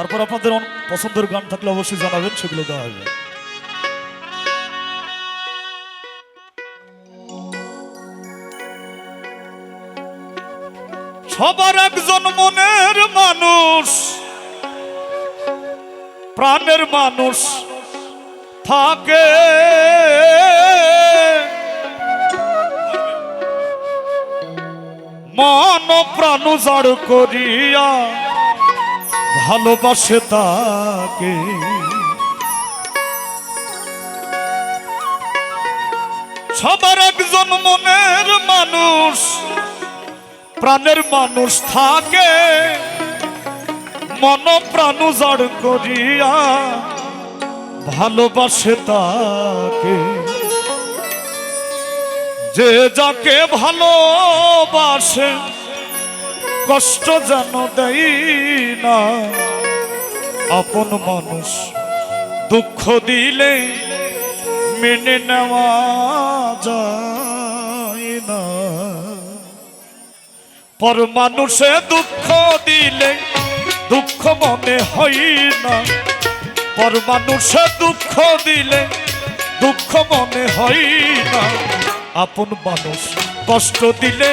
তারপর আপনাদের পছন্দের গান থাকলে অবশ্যই জানাবেন, সেগুলো দেওয়া হবে। সবার একজন মনের মানুষ, প্রাণের মানুষ থাকে। মন প্রাণ জাড় করিয়া ভালোবাসে তাকে। সবার একজন মনের মানুষ, প্রাণের মানুষ থাকে। মন প্রাণ জাড় করিয়া ভালোবাসে তাকে। যে যাকে ভালোবাসে কষ্ট যেন দেয় না। আপন মানুষ দুঃখ দিলে মেনে নেওয়া যায় না। পর মানুষে দুঃখ দিলে দুঃখ মনে হয় না। পর মানুষে দুঃখ দিলে দুঃখ মনে হয় না। আপন মানুষ কষ্ট দিলে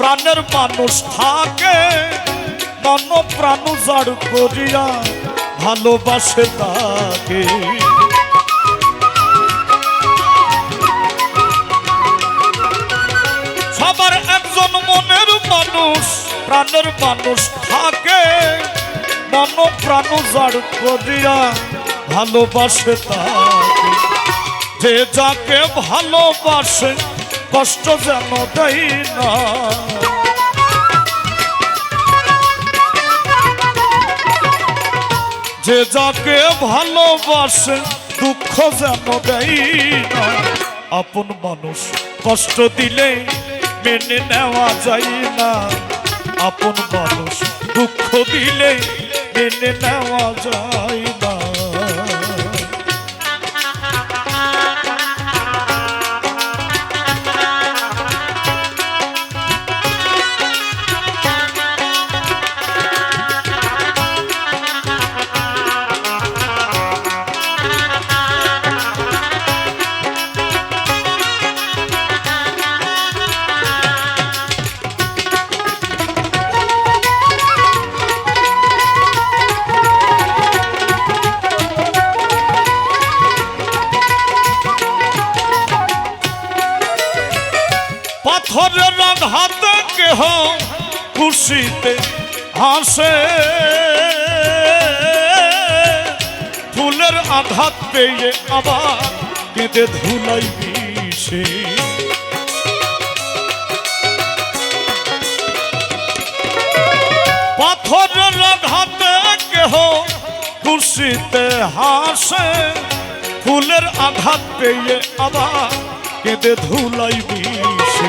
প্রাণের মানুষ থাকে মন প্রাণ জাড় করিয়া ভালোবাসে তাকে। সবার একজন মনের মানুষ, প্রাণের মানুষ থাকে মন প্রাণ জাড় করিয়া ভালোবাসে তাকে। যে যাকে ভালোবাসে কষ্ট যেন দেয় না। যে যাকে ভালোবাসে, দুঃখ যেন দেয় না। আপন মানুষ কষ্ট দিলে মেনে নেওয়া যায় না। আপন মানুষ দুঃখ দিলে মেনে নেওয়া যায় না পাথরের কেহ খুশিতে হাসে। ফুলের আঘাত পেয়ে আবার কেঁদে ধুলাই বিষে। পাথরের আঘাতে কেহ খুশিতে হাসে। ফুলের আঘাত পেয়ে আবার কেঁদে ধুলাই বিষে।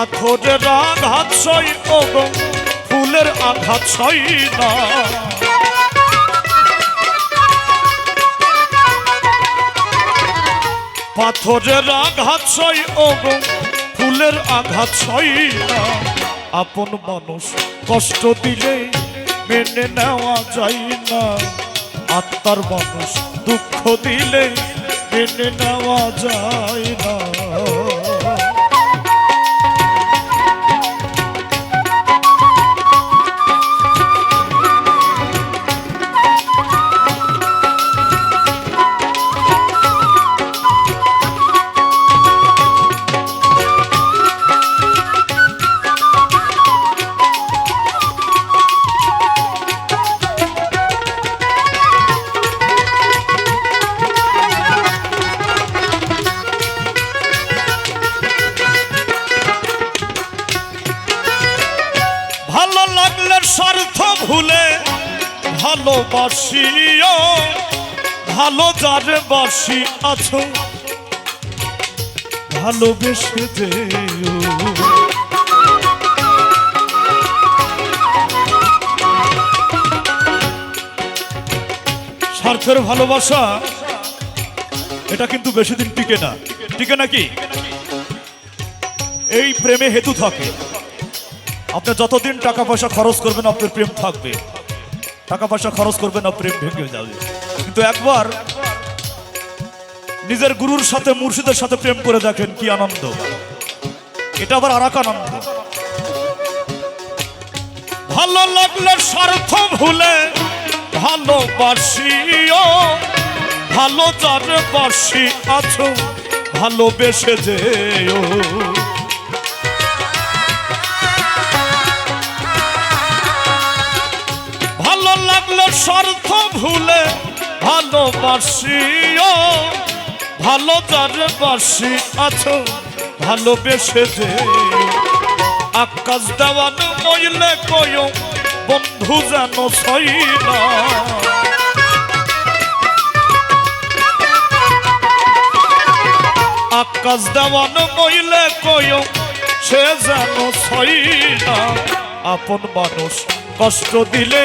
পাথরের আঘাত সই ওগো ফুলের আঘাত সই না। পাথরের আঘাত সই ওগো ফুলের আঘাত সই না। আপন মানুষ কষ্ট দিলে মেনে নেওয়া যায় না। আত্মার মানুষ দুঃখ দিলে মেনে নেওয়া যায় না। স্বার্থ ভুলে ভালোবাসিও, ভালো যারে বাসি আছো, ভালোবেসে যেও। স্বার্থের ভালোবাসা, এটা কিন্তু বেশি দিন টিকে না। টিকে নাকি এই প্রেমে হেতু থাকে। আপনি যতদিন টাকা পয়সা খরচ করবেন, আপনার প্রেম থাকবে। টাকা পয়সা খরচ করবেন না প্রেম ভেঙে যাবে। কিন্তু একবার নিজের গুরুর সাথে, মুর্শিদের সাথে প্রেম করে দেখেন কি আনন্দ। এটা আবার আর আনন্দ। ভালো লাগলে স্বার্থ ভুলে ভালোবাসিও। ভালো যারে বাসি আছো, ভালোবেসে যেও। স্বার্থ ভুলে ভালোবাসিও। ভালো যারে বাসি আছো, ভালোবেসে যে। আকাশ দেওয়ান মইলে কয়ো বন্ধু যেন সই আকাশ দেওয়ান মইলে কয়ো সে যেন সই না আপন মানুষ কষ্ট দিলে